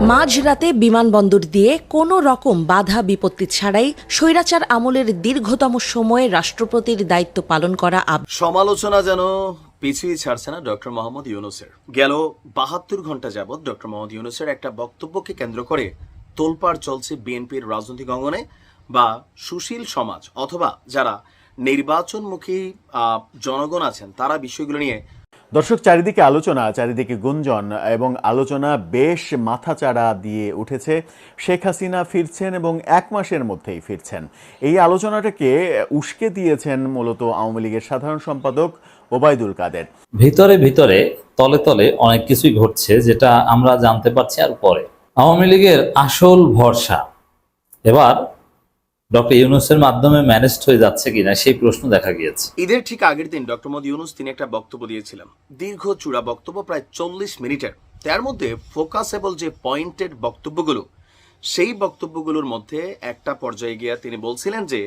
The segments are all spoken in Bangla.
মাঝরাতে বিমানবন্দর দিয়ে কোনো রকম বাধা বিপত্তি ছাড়াই স্বৈরাচার আমলের দীর্ঘতম সময়ে রাষ্ট্রপতির দায়িত্ব পালন করা সমালোচনা যেন পিছিয়ে ছাড়ছে না ডক্টর মোহাম্মদ ইউনুসের। গেল বাহাত্তর ঘণ্টা যাবৎ ডক্টর মোহাম্মদ ইউনুসের একটা বক্তব্যকে কেন্দ্র করে তোলপাড় চলছে বিএনপির রাজনৈতিক অঙ্গনে বা সুশীল সমাজ অথবা যারা নির্বাচনমুখী জনগণ আছেন, তারা বিষয়গুলো নিয়ে দর্শক, চারিদিকে আলোচনা, চারিদিকে গুঞ্জন এবং আলোচনা বেশ মাথাচাড়া দিয়ে উঠেছে। শেখ হাসিনা ফিরছেন এবং এক মাসের মধ্যেই ফিরছেন। এই আলোচনাটাকে উস্কে দিয়েছেন মূলত আওয়ামী লীগের সাধারণ সম্পাদক ওবায়দুল কাদের। ভিতরে ভিতরে, তলে তলে অনেক কিছুই ঘটছে যেটা আমরা জানতে পারছি আর পরে। আওয়ামী লীগের আসল ভরসা। এবার ডক্টর ইউনুসের মাধ্যমে ম্যানেজড হয়ে যাচ্ছে কিনা সেই প্রশ্ন দেখা গিয়েছে। ঈদের ঠিক আগের দিন ডক্টর মোদী ইউনুস তিনি একটা বক্তব্য দিয়েছিলেন। দীর্ঘ চূড়া বক্তব্য প্রায় চল্লিশ মিনিটের। তার মধ্যে ফোকাসেবল যে পয়েন্টেড বক্তব্যগুলো, সেই বক্তব্যগুলোর মধ্যে একটা পর্যায়ে গিয়ে তিনি বলছিলেন যে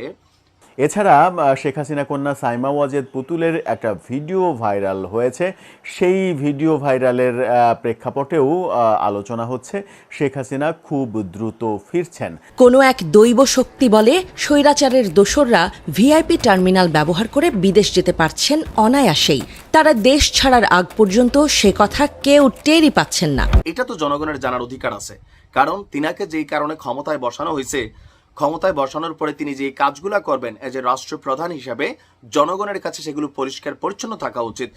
এছাড়া শেখ হাসিনা কন্যা সাইমা ওয়াজেদ পুতুলের একটা ভিডিও ভাইরাল হয়েছে। সেই ভিডিও ভাইরালের আহ, প্রেক্ষাপটেও আলোচনা হচ্ছে। শেখ হাসিনা খুব দ্রুত ফিরছেন। কোনো এক দৈব শক্তি বলে স্বৈরাচারের দোসররা ভিআইপি টার্মিনাল ব্যবহার করে বিদেশ যেতে পারছেন অনায়াসেই। তারা দেশ ছাড়ার আগ পর্যন্ত সে কথা কেউ টেরই পাচ্ছেন না। এটা তো জনগণের জানার অধিকার আছে। কারণ তিনাকে যেই কারণে ক্ষমতায় বসানো হয়েছে ক্ষমতায় বসানোর পরে তিনি যে কাজগুলো করবেন এজ এ রাষ্ট্রপ্রধান হিসাবে, জনগণের কাছে সেগুলো পরিষ্কার পরিচ্ছন্ন থাকা উচিত।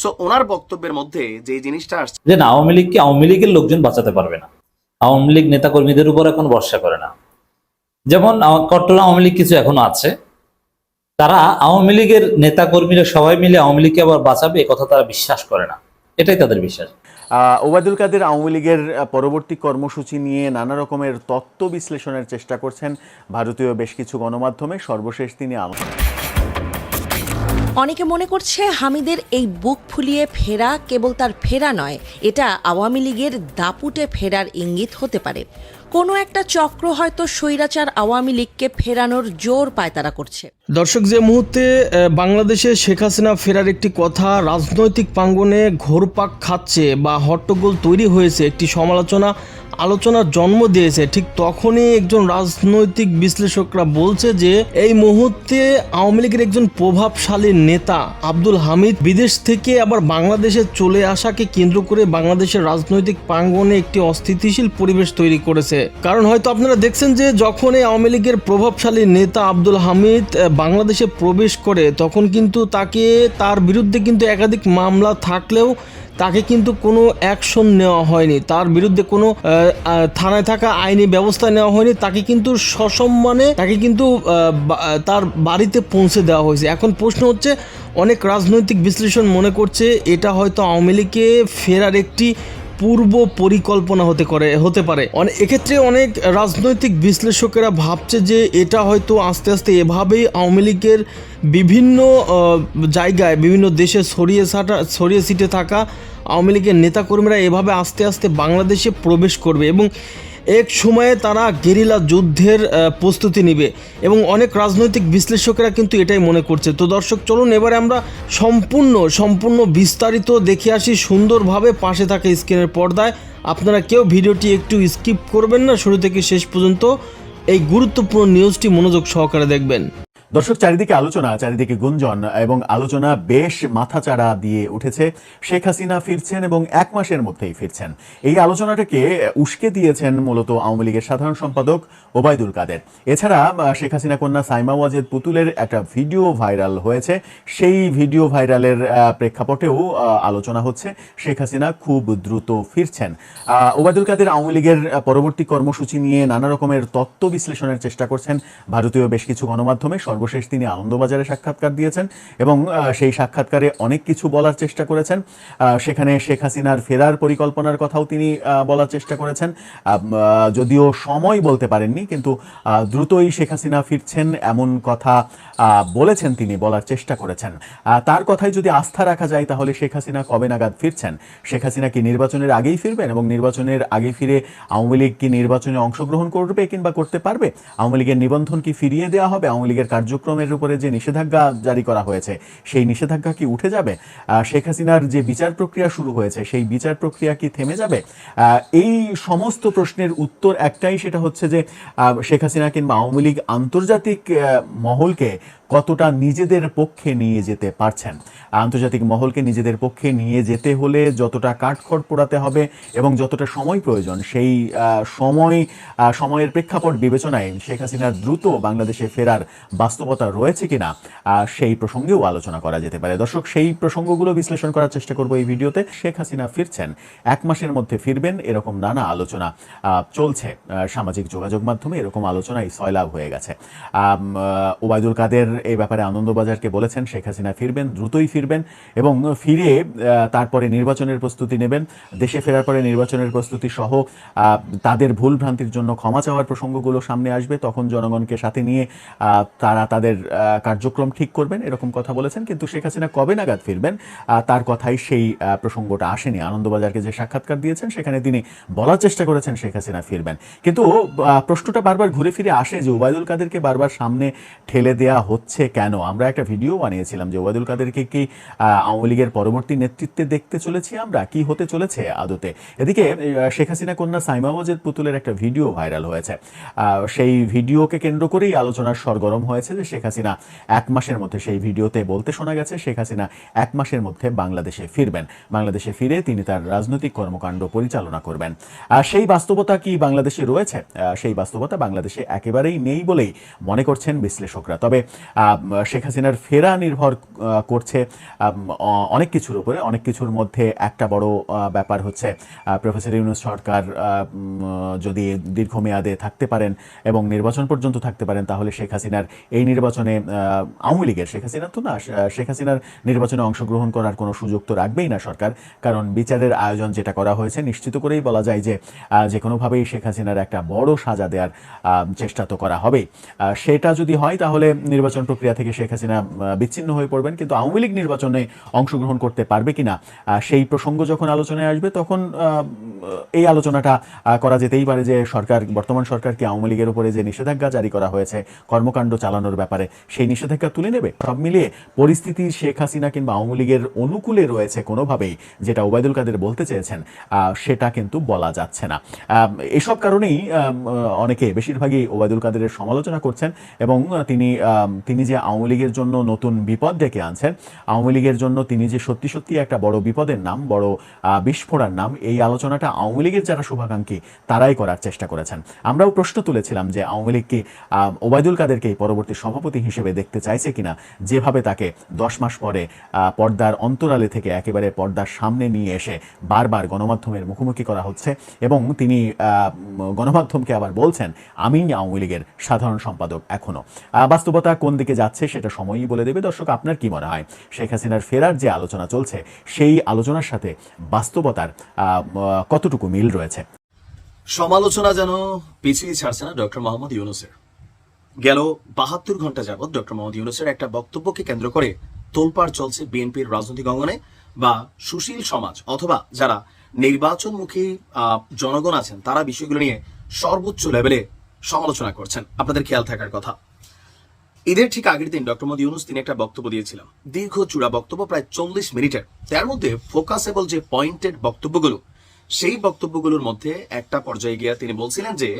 সো ওনার বক্তব্যের মধ্যে যে জিনিসটা আসছে যে না, আওয়ামী লীগকে আওয়ামী লীগের লোকজন বাঁচাতে পারবে না। আওয়ামী লীগ নেতাকর্মীদের উপর এখন ভরসা করে না। যেমন কট্টর আওয়ামী লীগ কিছু এখনও আছে। তারা আওয়ামী লীগের নেতাকর্মীরা সবাই মিলে আওয়ামী লীগকে আবার বাঁচাবে কথা তারা বিশ্বাস করে না। এটাই তাদের বিশ্বাস। ওবায়দুল কাদের আওয়ামী লীগের পরবর্তী কর্মসূচি নিয়ে নানা রকমের তত্ত্ব বিশ্লেষণের চেষ্টা করছেন ভারতীয় বেশ কিছু গণমাধ্যমে। সর্বশেষ তিনি আলোচনা অনেকে মনে করছে হামিদের এই বুক ফুলিয়ে ফেরা কেবল তার ফেরা নয়, এটা আওয়ামী লীগের দাপুটে ফেরার ইঙ্গিত হতে পারে। কোনো একটা চক্র হয়তো স্বৈরাচার আওয়ামী লীগকে ফেরানোর জোর পায়তারা করছে। দর্শক, যে মুহূর্তে বাংলাদেশে শেখ হাসিনা ফেরার একটি কথা রাজনৈতিক প্রাঙ্গণে ঘোরপাক খাচ্ছে বা হট্টগোল তৈরি হয়েছে একটি সমালোচনা আলোচনার জন্ম দিয়েছে, ঠিক তখনই একজন রাজনৈতিক বিশ্লেষকরা বলছে যে এই মুহূর্তে আওয়ামী লীগের একজন প্রভাবশালী নেতা আব্দুল হামিদ বিদেশ থেকে আবার বাংলাদেশে চলে আসাকে কেন্দ্র করে বাংলাদেশের রাজনৈতিক প্রাঙ্গণে একটি অস্থিতিশীল পরিবেশ তৈরি করেছে। কারণ হয়তো আপনারা দেখছেন যে যখন এই আওয়ামী লীগের প্রভাবশালী নেতা আব্দুল হামিদ বাংলাদেশে প্রবেশ করে, তখন কিন্তু তাকে তার বিরুদ্ধে কিন্তু একাধিক মামলা থাকলেও তাকে কিন্তু কোনো অ্যাকশন নেওয়া হয়নি। তার বিরুদ্ধে কোনো থানায় থাকা আইনি ব্যবস্থা নেওয়া হয়নি। তাকে কিন্তু সসম্মানে, তাকে কিন্তু তার বাড়িতে পৌঁছে দেওয়া হয়েছে। এখন প্রশ্ন হচ্ছে, অনেক রাজনৈতিক বিশ্লেষণ মনে করছে, এটা হয়তো আওয়ামী লীগে ফেরার একটি পূর্ব পরিকল্পনা হতে করে, হতে পারে। এক্ষেত্রে অনেক রাজনৈতিক বিশ্লেষকেরা ভাবছে যে এটা হয়তো আস্তে আস্তে এভাবেই আওয়ামী লীগের বিভিন্ন জায়গায়, বিভিন্ন দেশে ছড়িয়ে ছাটা, ছড়িয়ে ছিটে থাকা আওয়ামী লীগের নেতাকর্মীরা এভাবে আস্তে আস্তে বাংলাদেশে প্রবেশ করবে এবং এক সময়ে তারা গেরিলা যুদ্ধের প্রস্তুতি নেবে এবং অনেক রাজনৈতিক বিশ্লেষকেরা কিন্তু এটাই মনে করছে। তো দর্শক, চলুন এবারে আমরা সম্পূর্ণ সম্পূর্ণ বিস্তারিত দেখে আসি সুন্দরভাবে পাশে থাকা স্ক্রিনের পর্দায়। আপনারা কেউ ভিডিওটি একটু স্কিপ করবেন না, শুরু থেকে শেষ পর্যন্ত এই গুরুত্বপূর্ণ নিউজটি মনোযোগ সহকারে দেখবেন। দর্শক, চারিদিকে আলোচনা, চারিদিকে গুঞ্জন এবং আলোচনা বেশ মাথাচাড়া দিয়ে উঠেছে। শেখ হাসিনা ফিরছেন এবং এক মাসের মধ্যেই ফিরছেন। এই আলোচনাটাকে উস্কে দিয়েছেন মূলত আওয়ামী লীগের সাধারণ সম্পাদক ওবায়দুল কাদের। এছাড়া শেখ হাসিনা কন্যা সাইমা ওয়াজেদ পুতুলের একটা ভিডিও ভাইরাল হয়েছে। সেই ভিডিও ভাইরালের প্রেক্ষাপটেও আলোচনা হচ্ছে। শেখ হাসিনা খুব দ্রুত ফিরছেন। ওবায়দুল কাদের আওয়ামী লীগের পরবর্তী কর্মসূচি নিয়ে নানা রকমের তত্ত্ব বিশ্লেষণের চেষ্টা করছেন। ভারতীয় বেশ কিছু গণমাধ্যমে সর্বশেষ তিনি আনন্দবাজারে সাক্ষাৎকার দিয়েছেন এবং সেই সাক্ষাৎকারে অনেক কিছু বলার চেষ্টা করেছেন। সেখানে শেখ হাসিনার ফেরার পরিকল্পনার কথাও তিনি বলার চেষ্টা করেছেন। যদিও সময় বলতে পারেননি, কিন্তু দ্রুতই শেখ হাসিনা ফিরছেন এমন কথা বলেছেন তিনি, বলার চেষ্টা করেছেন। তার কথায় যদি আস্থা রাখা যায়, তাহলে শেখ হাসিনা কবে নাগাদ ফিরছেন? শেখ হাসিনা কি নির্বাচনের আগেই ফিরবেন এবং নির্বাচনের আগে ফিরে আওয়ামী লীগ কি নির্বাচনে অংশগ্রহণ করবে কিংবা করতে পারবে? আওয়ামী লীগের নিবন্ধন কি ফিরিয়ে দেওয়া হবে? আওয়ামী লীগের কার্য কার্যক্রমের উপরে যে নিষেধাজ্ঞা জারি করা হয়েছে, সেই নিষেধাজ্ঞা কি উঠে যাবে? শেখ হাসিনার যে বিচার প্রক্রিয়া শুরু হয়েছে, সেই বিচার প্রক্রিয়া কি থেমে যাবে? এই সমস্ত প্রশ্নের উত্তর একটাই, সেটা হচ্ছে যে শেখ হাসিনা কিংবা আওয়ামী লীগ আন্তর্জাতিক মহলকে কতটা নিজেদের পক্ষে নিয়ে যেতে পারছেন। আন্তর্জাতিক মহলকে নিজেদের পক্ষে নিয়ে যেতে হলে যতটা কাঠখড় পোড়াতে হবে এবং যতটা সময় প্রয়োজন, সেই সময় সময়ের প্রেক্ষাপট বিবেচনায় শেখ হাসিনার দ্রুত বাংলাদেশে ফেরার বাস্তবতা রয়েছে কিনা সেই প্রসঙ্গেও আলোচনা করা যেতে পারে। দর্শক, সেই প্রসঙ্গগুলো বিশ্লেষণ করার চেষ্টা করব এই ভিডিওতে। শেখ হাসিনা ফিরছেন, এক মাসের মধ্যে ফিরবেন, এরকম নানা আলোচনা চলছে সামাজিক যোগাযোগ মাধ্যমে এরকম আলোচনাই সয়লাভ হয়ে গেছে। ওবায়দুল কাদের এই ব্যাপারে আনন্দবাজারকে বলেছেন, শেখ হাসিনা ফিরবেন, দ্রুতই ফিরবেন এবং ফিরে তারপরে নির্বাচনের প্রস্তুতি নেবেন। দেশে ফেরার পরে নির্বাচনের প্রস্তুতি সহ তাদের ভুল ভ্রান্তির জন্য ক্ষমা চাওয়ার প্রসঙ্গগুলো সামনে আসবে। তখন জনগণকে সাথে নিয়ে তারা তাদের কার্যক্রম ঠিক করবেন, এরকম কথা বলেছেন। কিন্তু শেখ হাসিনা কবে নাগাদ ফিরবেন? তার কথাই সেই প্রসঙ্গটা আসেনি। আনন্দবাজারকে যে সাক্ষাৎকার দিয়েছেন, সেখানে তিনি বলার চেষ্টা করেছেন শেখ হাসিনা ফিরবেন। কিন্তু প্রশ্নটা বারবার ঘুরে ফিরে আসে যে ওবায়দুল কাদেরকে বারবার সামনে ঠেলে দেয়া হচ্ছে কেন? আমরা একটা ভিডিও বানিয়েছিলাম যে ওবায়দুল কাদেরকে কি আওয়ামী লীগের পরবর্তী নেতৃত্বে দেখতে চলেছি আমরা? কি হতে চলেছে আদতে? এদিকে শেখ হাসিনা কন্যা সাইমা ওয়াজেদ পুতুলের একটা ভিডিও ভাইরাল হয়েছে। সেই ভিডিওকে কেন্দ্র করেই আলোচনার সরগরম হয়েছে যে শেখ হাসিনা এক মাসের মধ্যে সেই ভিডিওতে বলতে শোনা গেছে, শেখ হাসিনা এক মাসের মধ্যে বাংলাদেশে ফিরবেন। বাংলাদেশে ফিরে তিনি তার রাজনৈতিক কর্মকাণ্ড পরিচালনা করবেন। আর সেই বাস্তবতা কি বাংলাদেশে রয়েছে? সেই বাস্তবতা বাংলাদেশে একেবারেই নেই বলেই মনে করছেন বিশ্লেষকরা। তবে শেখ হাসিনার ফেরা নির্ভর করছে অনেক কিছুর উপরে অনেক কিছুর মধ্যে একটা বড় ব্যাপার হচ্ছে প্রফেসর ইউনুস সরকার যদি দীর্ঘমেয়াদে থাকতে পারেন এবং নির্বাচন পর্যন্ত থাকতে পারেন তাহলে শেখ হাসিনার এই নির্বাচনে আওয়ামী লীগের শেখ হাসিনা তো না শেখ হাসিনার নির্বাচনে অংশগ্রহণ করার কোনো সুযোগ তো রাখবেই না সরকার কারণ বিচারের আয়োজন যেটা করা হয়েছে নিশ্চিত করেই বলা যায় যে যে কোনোভাবেই শেখ হাসিনার একটা বড় সাজা দেওয়ার চেষ্টা তো করা আহ, সেটা যদি হয় তাহলে নির্বাচন প্রক্রিয়া থেকে শেখ হাসিনা বিচ্ছিন্ন হয়ে পড়বেন, কিন্তু আওয়ামী লীগ নির্বাচনে অংশগ্রহণ করতে পারবে কিনা সেই প্রসঙ্গ যখন আলোচনায় আসবে, তখন এই আলোচনাটা করা যেতেই পারে যে সরকার, বর্তমান সরকারকে আওয়ামী লীগের উপরে যে নিষেধাজ্ঞা জারি করা হয়েছে, কর্মকাণ্ড চালানোর ব্যাপারে, সেই নিষেধাজ্ঞা তুলে নেবে? সব মিলিয়ে পরিস্থিতি শেখ হাসিনা কিংবা আওয়ামী লীগের অনুকূলে রয়েছে কোনোভাবেই, যেটা ওবায়দুল কাদের বলতে চেয়েছেন সেটা কিন্তু বলা যাচ্ছে না। এসব কারণেই অনেকে বেশিরভাগই ওবায়দুল কাদেরের সমালোচনা করছেন এবং তিনি তিনি যে আওয়ামী লীগের জন্য নতুন বিপদ ডেকে আনছেন আওয়ামী লীগের জন্য তিনি যে সত্যি সত্যি একটা বড় বিপদের নাম বড় বিস্ফোরার নাম এই আলোচনাটা আওয়ামী লীগের যারা শুভাকাঙ্ক্ষী তারাই করার চেষ্টা করেছেন। আমরাও প্রশ্ন তুলেছিলাম যে আওয়ামী লীগ কি ওবায়দুল কাদেরকে পরবর্তী সভাপতি হিসেবে দেখতে চাইছে কিনা? যেভাবে তাকে দশ মাস পরে পর্দার অন্তরালে থেকে একেবারে পর্দার সামনে নিয়ে এসে বারবার গণমাধ্যমের মুখোমুখি করা হচ্ছে এবং তিনি গণমাধ্যমকে আবার বলছেন আমি আওয়ামী লীগের সাধারণ সম্পাদক এখনও। আহ, বাস্তবতা কোন দিকে যাচ্ছে সেটা সময়ই বলে দেবে। দর্শক, আপনার কি মনে হয়? শেখ হাসিনার ফেরার যে আলোচনা চলছে, সেই আলোচনার সাথে বাস্তবতার কতটুকু মিল রয়েছে? সমালোচনা যেন পিছিয়ে ছাড়ছে না ডক্টর মোহাম্মদ ইউনুসের। গেল বাহাত্তর ঘণ্টা যাবৎ ডক্টর মোহাম্মদ ইউনুসের একটা বক্তব্যকে কেন্দ্র করে তোলপাড় চলছে বিএনপির রাজনৈতিক অঙ্গনে বা সুশীল সমাজ অথবা যারা নির্বাচনমুখী জনগণ আছেন, তারা বিষয়গুলো নিয়ে সর্বোচ্চ লেভেলে সমালোচনা করছেন। আপনাদের খেয়াল থাকার কথা। ঈদের ঠিক আগের দিন ডক্টর মোদী ইউনুস তিনি একটা বক্তব্য দিয়েছিলাম দীর্ঘ চূড়া বক্তব্য প্রায় চল্লিশ মিনিটের। তার মধ্যে ফোকাসেবল যে পয়েন্টেড বক্তব্যগুলো, সেই বক্তব্যগুলোর মধ্যে একটা পর্যায়ে গিয়ে তিনি বলছিলেন যে,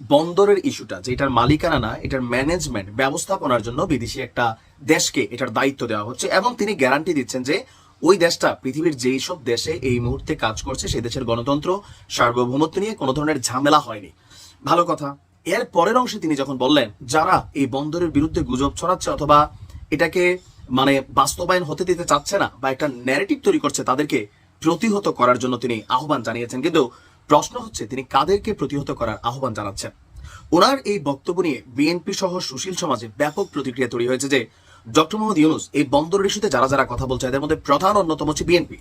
বন্দরের ইস্যুটা, যে এটার মালিকানা না, এটার ম্যানেজমেন্ট ব্যবস্থাপনার জন্য বিদেশি একটা দেশকে এটার দায়িত্ব দেওয়া হচ্ছে এবং তিনি গ্যারান্টি দিচ্ছেন যে, ওই দেশটা, পৃথিবীর যেই সব দেশে এই মুহূর্তে কাজ করছে, সেই দেশের গণতন্ত্র সার্বভৌমত্ব নিয়ে কোনো ধরনের ঝামেলা হয়নি। ভালো কথা। এর পরের অংশে তিনি যখন বললেন, যারা এই বন্দরের বিরুদ্ধে গুজব ছড়াচ্ছে অথবা এটাকে মানে বাস্তবায়ন হতে দিতে চাচ্ছে না বা একটা ন্যারেটিভ তৈরি করছে তাদেরকে প্রতিহত করার জন্য তিনি আহ্বান জানিয়েছেন। কিন্তু প্রশ্ন হচ্ছে, তিনি কাদেরকে প্রতিহত করার আহ্বান জানাচ্ছেন? ওনার এই বক্তব্য নিয়ে বিএনপি সহ সুশীল সমাজে ব্যাপক প্রতিক্রিয়া তৈরি হয়েছে যে ডক্টর মোহাম্মদ ইউনুস এই বন্দরের ইস্যুতে যারা যারা কথা বলছে, এদের মধ্যে প্রধান অন্যতম হচ্ছে বিএনপি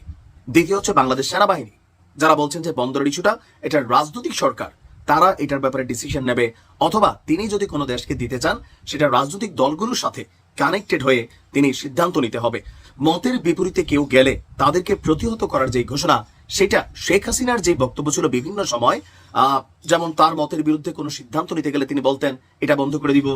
দ্বিতীয় হচ্ছে বাংলাদেশ সেনাবাহিনী। যারা বলছেন যে বন্দরের ইস্যুটা এটা রাজনৈতিক সরকার তারা এটার ব্যাপারে ডিসিশন নেবে। অথবা তিনি যদি কোনো দেশকে দিতে চান, সেটা রাজনৈতিক দলগুলোর সাথে কানেক্টেড হয়ে তিনি সিদ্ধান্ত নিতে হবে। মতের বিপরীতে কেউ গেলে তাদেরকে প্রতিহত করার যে ঘোষণা, সেটা শেখ হাসিনার যে বক্তব্য ছিল বিভিন্ন সময় যেমন তার মতের বিরুদ্ধে কোনো সিদ্ধান্ত নিতে গেলে তিনি বলতেন, এটা বন্ধ করে দিব,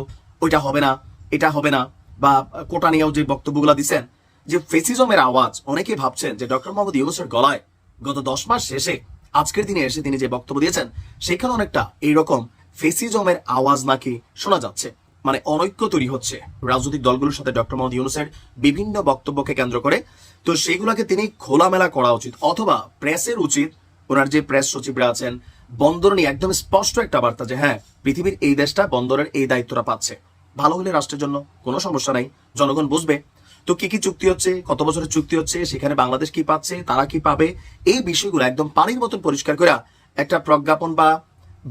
ওইটা হবে না, এটা হবে না। বা কোটা নিয়েও যে বক্তব্যগুলো দিচ্ছেন যে ফেসিজমের আওয়াজ অনেকে ভাবছেন যে ডক্টর মোহাম্মদ ইউনুসের গলায় গত দশ মাস শেষে আজকের দিনে এসে তিনি যে বক্তব্য দিয়েছেন, সেখানে অনেকটা এইরকম ফেসিজমের আওয়াজ নাকি শোনা যাচ্ছে। মানে অনৈক্য তৈরি হচ্ছে। রাজনৈতিক দলগুলোর সাথে ডক্টর মোহাম্মদ ইউনুসের বিভিন্ন বক্তব্যকে কেন্দ্র করে। তো সেগুলোকে তিনি খোলামেলা করা উচিত, অথবা প্রেসের উচিত, ওনার যে প্রেস সচিবরা আছেন, বন্দর নিয়ে একদম স্পষ্ট একটা বার্তা যে হ্যাঁ পৃথিবীর এই দেশটা বন্দরের এই দায়িত্বটা পাচ্ছে। ভালো হলে রাষ্ট্রের জন্য কোনো সমস্যা নাই, জনগণ বুঝবে। তো কি কি চুক্তি হচ্ছে? কত বছরের চুক্তি হচ্ছে? সেখানে বাংলাদেশ কি পাচ্ছে? তারা কি পাবে? এই বিষয়গুলো একদম পানির মতন পরিষ্কার করে একটা প্রজ্ঞাপন বা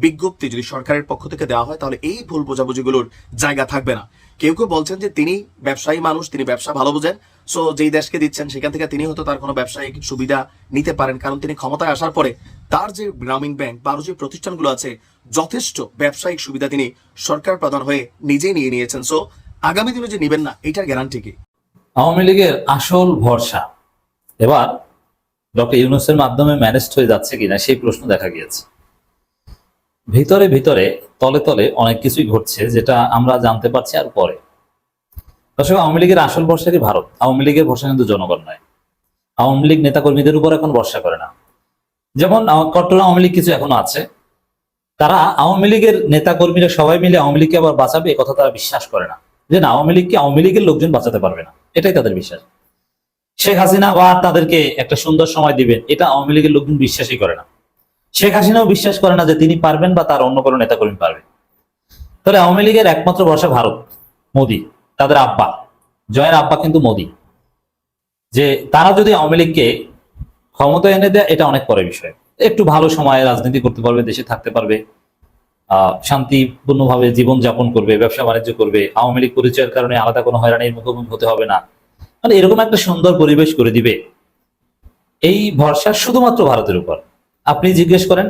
বিজ্ঞপ্তি যদি সরকারের পক্ষ থেকে দেওয়া হয়, তাহলে এই ভুল বোঝাবুঝিগুলোর জায়গা থাকবে না। কেউ কেউ বলছেন যে তিনি ব্যবসায়ী মানুষ, তিনি ব্যবসা ভালো বোঝেন। সো যেই দেশকে দিচ্ছেন, সেখান থেকে তিনি হয়তো তার কোনো ব্যবসায়িক সুবিধা নিতে পারেন। কারণ তিনি ক্ষমতায় আসার পরে তার যে গ্রামীণ ব্যাংক বা আরও যে প্রতিষ্ঠানগুলো আছে, যথেষ্ট ব্যবসায়িক সুবিধা তিনি সরকার প্রধান হয়ে নিজেই নিয়ে নিয়েছেন। সো আগামী দিনে যে নেবেন না এটার গ্যারান্টি কি? আওয়ামী লীগের আসল ভরসা। এবার ডক্টর ইউনুসের মাধ্যমে ম্যানেজ হয়ে যাচ্ছে কিনা সেই প্রশ্ন দেখা গিয়েছে। ভিতরে ভিতরে, তলে তলে অনেক কিছুই ঘটছে যেটা আমরা জানতে পারছি আর পরে। দর্শক, আওয়ামী লীগের আসল ভরসা ভারত? আওয়ামী লীগের ভরসা কিন্তু জনগণ নয়। আওয়ামী লীগ নেতাকর্মীদের উপর এখন ভরসা করে না। যেমন কট্টর আওয়ামী লীগ কিছু এখনও আছে। তারা আওয়ামী লীগের নেতাকর্মীরা সবাই মিলে আওয়ামী লীগকে আবার বাঁচাবে কথা তারা বিশ্বাস করে না। যে না, আওয়ামী লীগকে আওয়ামী লীগের লোকজন বাঁচাতে পারবে না। এটাই তাদের বিশ্বাস। শেখ হাসিনা বা তাদেরকে একটা সুন্দর সময় দিবেন, এটা আওয়ামী লীগের লোকজন বিশ্বাসই করে না। শেখ হাসিনাও বিশ্বাস করে না যে তিনি পারবেন বা তার অন্য কোনো নেতাকর্মী পারবে তাহলে আওয়ামী লীগের একমাত্র ভরসা ভারত, মোদী, তাদের আব্বা, জয়ের আব্বা কিন্তু মোদী। যে তারা যদি আওয়ামী লীগকে ক্ষমতা এনে দেয়, এটা অনেক পরের বিষয়। একটু ভালো সময়ে রাজনীতি করতে পারবে, দেশে থাকতে পারবে। শান্তিপূর্ণভাবে জীবন যাপন করবে ব্যবসা বাণিজ্য করবে আওয়ামী লীগ পরিচয়ের কারণে আলাদা কোনো হয়রানির মুখোমুখি হতে হবে না। মানে এরকম একটা সুন্দর পরিবেশ করে দিবে। এই ভরসা শুধুমাত্র ভারতের উপর। আপনি জিজ্ঞেস করেন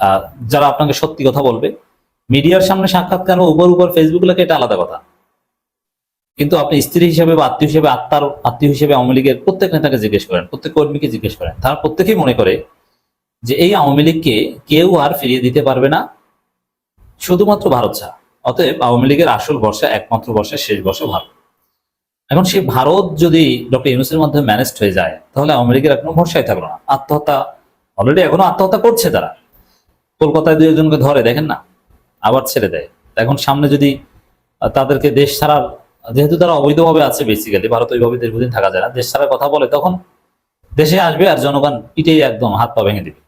আহ, যারা আপনাকে সত্যি কথা বলবে মিডিয়ার সামনে সাক্ষাৎকার উপর উপর ফেসবুক লেখে এটা আলাদা কথা। কিন্তু আপনি স্ত্রী হিসেবে বা আত্মীয় হিসেবে আত্মার আত্মীয় হিসেবে আওয়ামী লীগের প্রত্যেক নেতাকে জিজ্ঞেস করেন প্রত্যেক কর্মীকে জিজ্ঞেস করেন। তারা প্রত্যেকেই মনে করে যে এই আওয়ামী লীগকে কেউ আর ফিরিয়ে দিতে পারবে না। শুধুমাত্র ভারত ছাড়া। অতএব আওয়ামী লীগের আসল বর্ষা একমাত্র বর্ষা শেষ বর্ষা ভারত। এখন সেই ভারত যদি ডক্টর ইউনুসের মাধ্যমে ম্যানেজ হয়ে যায়, তাহলে আওয়ামী লীগের এখনও ভরসাই থাকল না। আত্মহত্যা অলরেডি এখনও আত্মহত্যা করছে তারা। কলকাতায় দুই একজনকে ধরে, দেখেন না? আবার ছেড়ে দেয়। এখন সামনে যদি তাদেরকে দেশ ছাড়ার, যেহেতু তারা অবৈধভাবে আছে বেসিক্যালি ভারত ওইভাবে দীর্ঘদিন থাকা যায় না। দেশ ছাড়ার কথা বলে, তখন দেশে আসবে আর জনগণ পিটেই একদম হাত পা ভেঙে দিবে।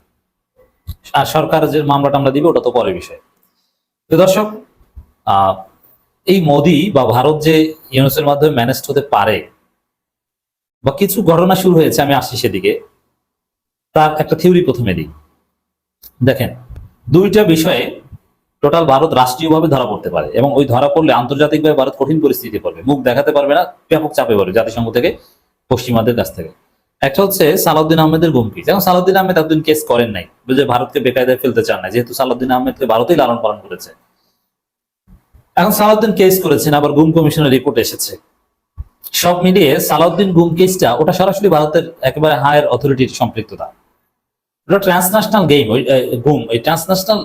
আর সরকার যে মামলা টামলা দিবে, ওটা তো পরের বিষয়। তো দর্শক এই মোদি বা ভারত যে ইউনুসের মাধ্যমে ম্যানেজ হতে পারে, বা কিছু ঘটনা শুরু হয়েছে, আমি আসছি সেদিকে, তার একটা থিওরি প্রথমে দিই। দেখেন, দুইটা বিষয়ে টোটাল ভারত রাষ্ট্রীয়ভাবে ধরা পড়তে পারে, এবং ওই ধরা পড়লে আন্তর্জাতিকভাবে ভারত কঠিন পরিস্থিতি পড়বে। মুখ দেখাতে পারবে না, ব্যাপক চাপে পড়বে জাতিসংঘ থেকে, পশ্চিমাদের কাছ থেকে। একটা হচ্ছে সালাউদ্দিন আহমেদের গুমকি যেমন সালাউদ্দিন আহমেদ এতদিন কেস করেন নাই। যে ভারতকে বেকায়দায় ফেলতে চান না, যেহেতু সালাউদ্দিন আহমেদকে ভারতেই লালন পালন করেছে। এখন সালাউদ্দিন কেস করেছেন, আবার গুম কমিশনের রিপোর্ট এসেছে। সব মিলিয়ে সালাউদ্দিন গুম কেসটা ওটা সরাসরি ভারতের একেবারে হায়ার অথরিটির সম্পৃক্ততা। ট্রান্সন্যাশনাল গেম ওই গুম, এই ট্রান্সন্যাশনাল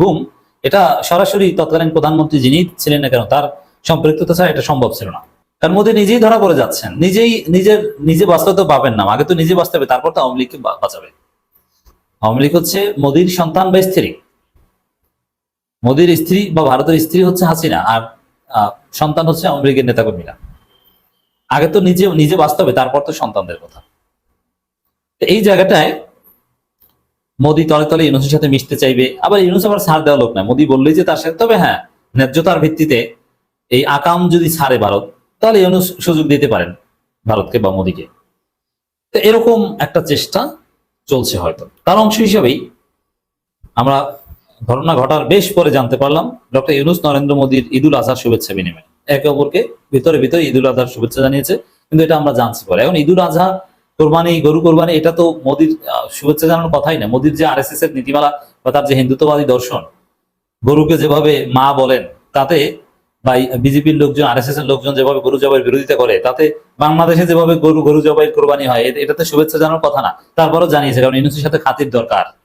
গুম, এটা সরাসরি তৎকালীন প্রধানমন্ত্রী যিনি ছিলেন না কেন, তার সম্পৃক্ততা ছাড়া এটা সম্ভব ছিল না। তার মধ্যে নিজেই ধরা পড়ে যাচ্ছেন, নিজেই নিজের, নিজে বাঁচতে তো পাবেন না, আগে তো নিজে বাঁচতে হবে, তারপর তো আওয়ামী লীগকে বাঁচাবে। আওয়ামী লীগ হচ্ছে মোদির সন্তান বা স্ত্রী। মোদির স্ত্রী বা ভারতের স্ত্রী হচ্ছে হাসিনা, আর সন্তান হচ্ছে আওয়ামী লীগের নেতাকর্মীরা। আগে তো নিজে নিজে বাস্তবে, তারপর তো সন্তানদের কথা। এই জায়গাটায় মোদি তলে তলে ইউনুসের সাথে মিশতে চাইবে, আবার ইউনুস আবার ছাড় দেওয়া লোক না মোদি বললেই যে তার সাথে, তবে হ্যাঁ ন্যায্যতার ভিত্তিতে এই আকাম যদি ছাড়ে ভারত, তাহলে ইউনুস সুযোগ দিতে পারেন ভারতকে বা মোদিকে। তো এরকম একটা চেষ্টা চলছে হয়তো। তার অংশ হিসেবেই আমরা ঘটনা ঘটার বেশ পরে জানতে পারলাম, ডক্টর ইউনুস নরেন্দ্র মোদীর ঈদুল আজহার শুভেচ্ছা বিনিময়। একে অপরকে ভিতরে ভিতরে ঈদুল আজহার শুভেচ্ছা জানিয়েছে, কিন্তু এটা আমরা জানছি পরে। এখন ঈদুল আজহা কোরবানি, গরু কোরবানি, এটা তো মোদির শুভেচ্ছা জানানোর কথাই না। মোদির যে আর এর নীতিমালা বা তার যে হিন্দুত্ববাদী দর্শন, গরুকে যেভাবে মা বলেন, তাতে বা বিজেপির লোকজন আর এর লোকজন যেভাবে গরু জবাইয়ের বিরোধিতা করে, তাতে বাংলাদেশে যেভাবে গরু গরু জবাই কোরবানি হয় এটাতে শুভেচ্ছা জানার কথা না। তারপরও জানিয়েছে, কারণ ইউনুসের সাথে খাতির দরকার।